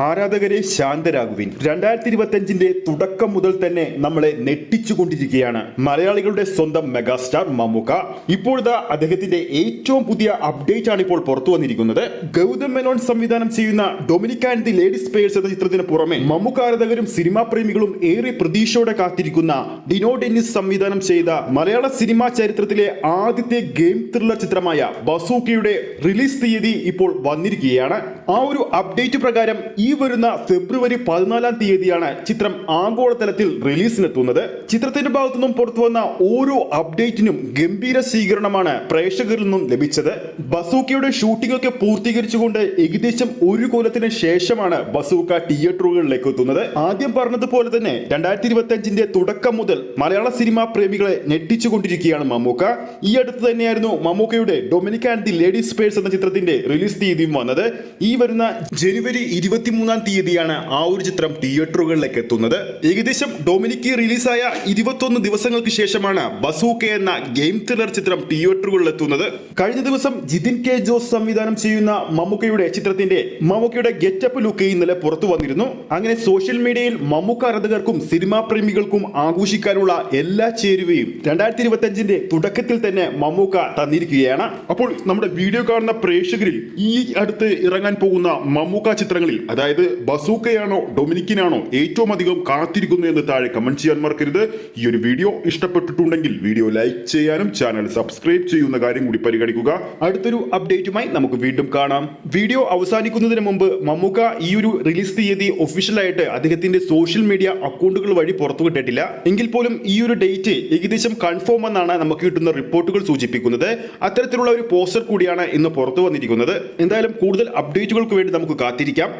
ആരാധകരെ ശാന്തരാകുവിൻ. രണ്ടായിരത്തി ഇരുപത്തിയഞ്ചിന്റെ തുടക്കം മുതൽ തന്നെ നമ്മളെ നെട്ടിച്ചുകൊണ്ടിരിക്കുകയാണ് മലയാളികളുടെ സ്വന്തം മെഗാസ്റ്റാർ മമ്മൂക്ക. ഇപ്പോഴത്തെ അദ്ദേഹത്തിന്റെ ഏറ്റവും പുതിയ അപ്ഡേറ്റ് ആണ് ഇപ്പോൾ പുറത്തു വന്നിരിക്കുന്നത്. ഗൗതം മേനോൻ സംവിധാനം ചെയ്യുന്ന Dominic and the ladies purse എന്ന ചിത്രത്തിന് പുറമെ മമ്മൂക്ക ആരാധകരും സിനിമാ പ്രേമികളും ഏറെ പ്രതീക്ഷയോടെ കാത്തിരിക്കുന്ന ഡിനോ ഡെന്നിസ് സംവിധാനം ചെയ്ത മലയാള സിനിമാ ചരിത്രത്തിലെ ആദ്യത്തെ ഗെയിം ത്രില്ലർ ചിത്രമായ ബസൂക്കയുടെ റിലീസ് തീയതി ഇപ്പോൾ വന്നിരിക്കുകയാണ്. ആ ഒരു അപ്ഡേറ്റ് പ്രകാരം ഈ വരുന്ന ഫെബ്രുവരി പതിനാലാം തീയതിയാണ് ചിത്രം ആഗോളതലത്തിൽ റിലീസിനെത്തുന്നത്. ചിത്രത്തിന്റെ ഭാഗത്തു നിന്നും പുറത്തു വന്ന ഓരോ അപ്ഡേറ്റിനും ഗംഭീര സ്വീകരണമാണ് പ്രേക്ഷകരിൽ നിന്നും ലഭിച്ചത്. ബസൂക്കയുടെ ഷൂട്ടിംഗ് ഒക്കെ പൂർത്തീകരിച്ചുകൊണ്ട് ഏകദേശം ഒരു കൊല്ലത്തിന് ശേഷമാണ് ബസൂക്ക തിയേറ്ററുകളിലേക്ക് എത്തുന്നത്. ആദ്യം പറഞ്ഞതുപോലെ തന്നെ രണ്ടായിരത്തി ഇരുപത്തി തുടക്കം മുതൽ മലയാള സിനിമാ പ്രേമികളെ ഞെട്ടിച്ചുകൊണ്ടിരിക്കുകയാണ് മമ്മൂക്ക. ഈ അടുത്ത് തന്നെയായിരുന്നു മമ്മൂക്കയുടെ Dominic and the ladies purse എന്ന ചിത്രത്തിന്റെ റിലീസ് തീയതിയും വന്നത്. ഈ വരുന്ന ജനുവരി ഇരുപത്തിമൂന്നാം തീയതിയാണ് ആ ഒരു ചിത്രം തിയേറ്ററുകളിലേക്ക് എത്തുന്നത്. ഏകദേശം ഡൊമിനിക്ക് റിലീസായ ഇരുപത്തൊന്ന് ദിവസങ്ങൾക്ക് ശേഷമാണ് ബസൂക്ക എന്ന ഗെയിം ത്രില്ലർ ചിത്രം തിയേറ്ററുകളിൽ എത്തുന്നത്. കഴിഞ്ഞ ദിവസം ജിതിൻ കെ ജോസ് സംവിധാനം ചെയ്യുന്ന മമ്മൂക്കയുടെ ചിത്രത്തിന്റെ മമ്മൂക്കയുടെ ഗെറ്റപ്പ് ലുക്ക് ഇന്നലെ പുറത്തു വന്നിരുന്നു. അങ്ങനെ സോഷ്യൽ മീഡിയയിൽ മമ്മൂക്ക ആരാധകർക്കും സിനിമാ പ്രേമികൾക്കും ആഘോഷിക്കാനുള്ള എല്ലാ ചേരുവയും രണ്ടായിരത്തി ഇരുപത്തി തുടക്കത്തിൽ തന്നെ മമ്മൂക്ക തന്നിരിക്കുകയാണ്. അപ്പോൾ നമ്മുടെ വീഡിയോ കാണുന്ന പ്രേക്ഷകരിൽ ഈ അടുത്ത് ഇറങ്ങാൻ പോകുന്ന മമ്മൂക്ക ചിത്രങ്ങളിൽ അതായത് ബസൂക്കയാണോ ഡൊമിനിക്കിനാണോ ഏറ്റവും അധികം കാത്തിരിക്കുന്നു എന്ന് താഴെ കമന്റ് ചെയ്യാൻ മറക്കരുത്. ഈ ഒരു വീഡിയോ ഇഷ്ടപ്പെട്ടിട്ടുണ്ടെങ്കിൽ വീഡിയോ ലൈക്ക് ചെയ്യാനും ചാനൽ സബ്സ്ക്രൈബ് ചെയ്യുന്ന കാര്യം കൂടി പരിഗണിക്കുക. അടുത്തൊരു അപ്ഡേറ്റുമായി നമുക്ക് വീണ്ടും കാണാം. വീഡിയോ അവസാനിക്കുന്നതിന് മുമ്പ് മമ്മൂക്ക ഈ ഒരു റിലീസ് തീയതി ഒഫീഷ്യലായിട്ട് അദ്ദേഹത്തിന്റെ സോഷ്യൽ മീഡിയ അക്കൗണ്ടുകൾ വഴി പുറത്തുവിട്ടിട്ടില്ല എങ്കിൽ പോലും ഈ ഒരു ഡേറ്റ് ഏകദേശം കൺഫേം എന്നാണ് നമുക്ക് കിട്ടുന്ന റിപ്പോർട്ടുകൾ സൂചിപ്പിക്കുന്നത്. അത്തരത്തിലുള്ള ഒരു പോസ്റ്റർ കൂടിയാണ് ഇന്ന് പുറത്തു വന്നിരിക്കുന്നത്. എന്തായാലും കൂടുതൽ അപ്ഡേറ്റുകൾക്ക് വേണ്ടി നമുക്ക് കാത്തിരിക്കാം.